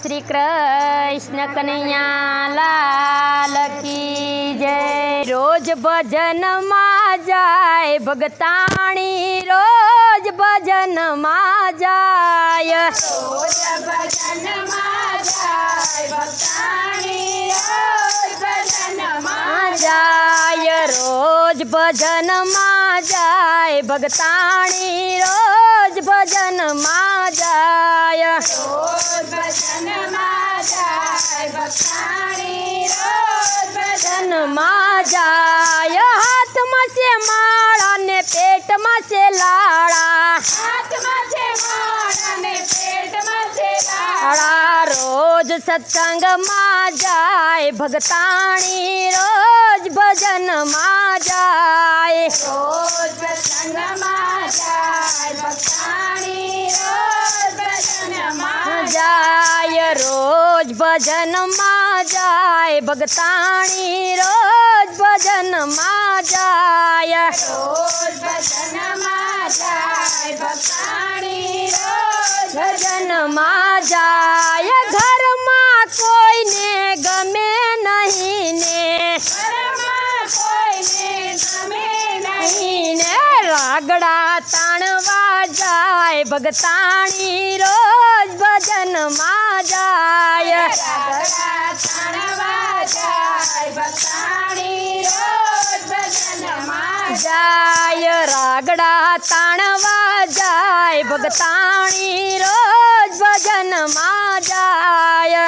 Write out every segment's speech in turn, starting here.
श्री कृष्ण कन्हैया लाल की जय। रोज भजन मा जाय भगतानी रोज भजन मा जाय रोज भजन मा जाय भगतानी ભજનમાં જાય રોજ ભજનમાં જાય ભગતાણી રોજ ભજનમાં જાય રોજ ભજનમાં જાય ભગતાણી રોજ ભજન ભજનમાં જાય હાથમાં છે માળા ને પેટમાં છે લાળા હાથમાં છે માળા. લાળા सत्संग मा जाए भगतानी रोज भजन मा जाए। रोज भजन मा जाए भगतानी रोज भजन मा जाए रोज भजन मा जाए भगतानी रोज ભગતાણી રોજ ભજનમાં જાય રાગડા તાણવા જાય ભક્તાણી રોજ ભજનમાં જાય રાગડા તાણવા જાય ભગતાણી રોજ ભજનમાં જાય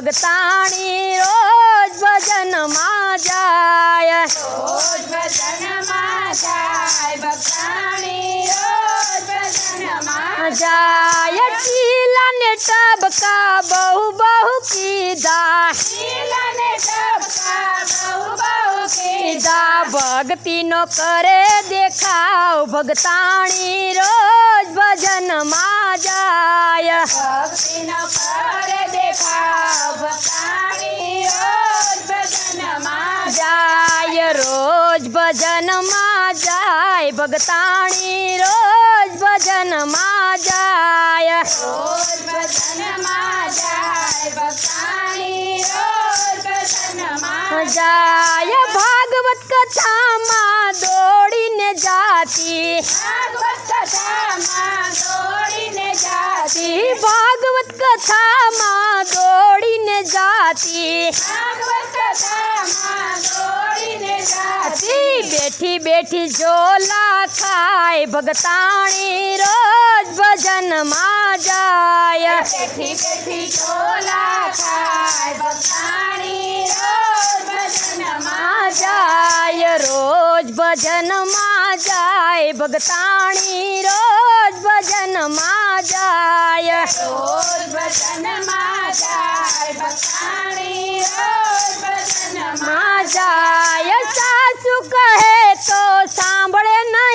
ભગતાણી રોજ ભજનમાં જાય રોજ ભજનમાં જાય ભક્તાણી રોજ ભજનમાં જાય ચીલા ને ટબકા બહુ બહુ કીધા શીલને ટપકા બહુ બહુ કીધા ભક્તિનો કરે દેખાવ ભગતાણી રોજ ભજનમાં જાય ભગતાણી રોજ ભજનમાં જાય રોજ ભજનમાં જાય ભક્તાણી રોજ ભજનમાં જાય ભાગવત કથામાં દોડીને જાતી ભાગવત કથામાં દોડીને જાતી તી ભાગવત કથામાં દોડીને જાતી ભાગવત કથામાં દોડીને જાતી તી બેઠી બેઠી ઝોલા ખાય ભગતાણી રોજ ભજનમાં જાય બેઠી બેઠી ઢોલા ખાય ભક્તાણી રોજ ભજનમાં માં જાય રોજ ભજનમાં જાય ભગતાણી રોજ ભજનમાં જાય રોજ ભજનમાં જાય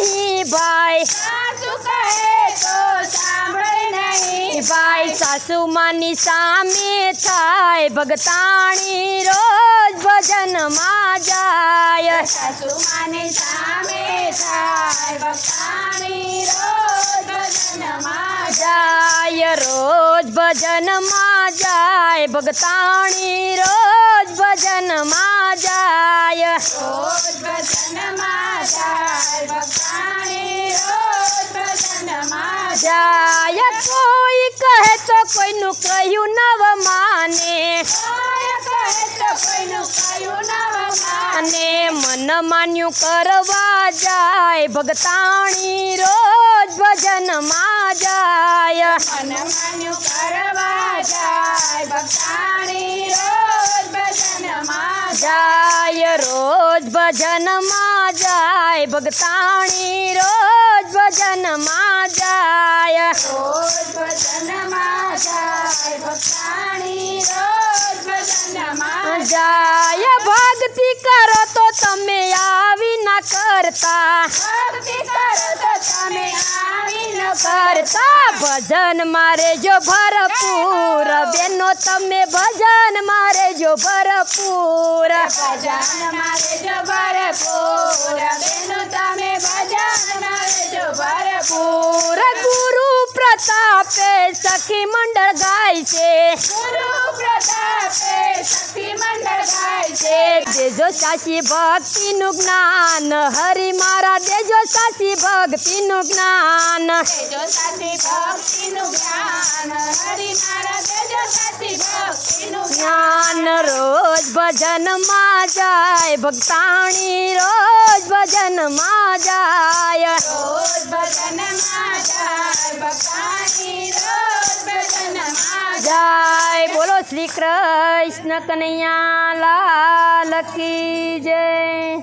નહીં ભાઈ સાસુ કહે તો સાંભળે નહીં ભાઈ સાસુ માની સામે થાય ભગતાણી રોજ ભજનમાં જાય સાસુ માની સામે થાય ભક્તાણી રોજ ભજનમાં જાય રોજ ભજનમાં જાય ભગતાણી રોજ ભજનમાં કોઈનું કયું નવ માને અને મન માન્યું કરવા જાય ભગતાણી રોજ ભજનમાં જાય. મન માન્યું કરવા જાય ભગતાણી રોજ ભજનમાં જાય રોજ ભજનમાં જાય ભગતાણી રોજ ભજનમાં જાય રોજ ભજનમાં જાય ભક્તાણી રોજ ભજનમાં જાય ભક્તિ કરો તો તમે આવી ના કરતા ભક્તિ કરો તો તમે આવી ન કરતા ભજન મારે જો ભરપૂર બેનો તમે ભજન મારે જો ભરપૂર ભજન મારે જો ભરપૂર બેનો તમે ભજન સખી મંડળ ગાય છે. ગુરુ પ્રતાપે શક્તિ મંડળ ગાય છે. દેજો સાચી ભક્તિનું જ્ઞાન હરી મારા દેજો સાચી ભક્તિનું જ્ઞાન. દેજો સાચી ભક્તિનું જ્ઞાન હરિ મારા દેજો સાચી ભક્તિનું જ્ઞાન. રોજ ભજનમાં જાય ભક્તાણી રોજ ભજનમાં જાય. રોજ ભજનમાં જાય રોજ ભજનમાં જાય. બોલો શ્રી કૃષ્ણ કનૈયા લાલ કી જય.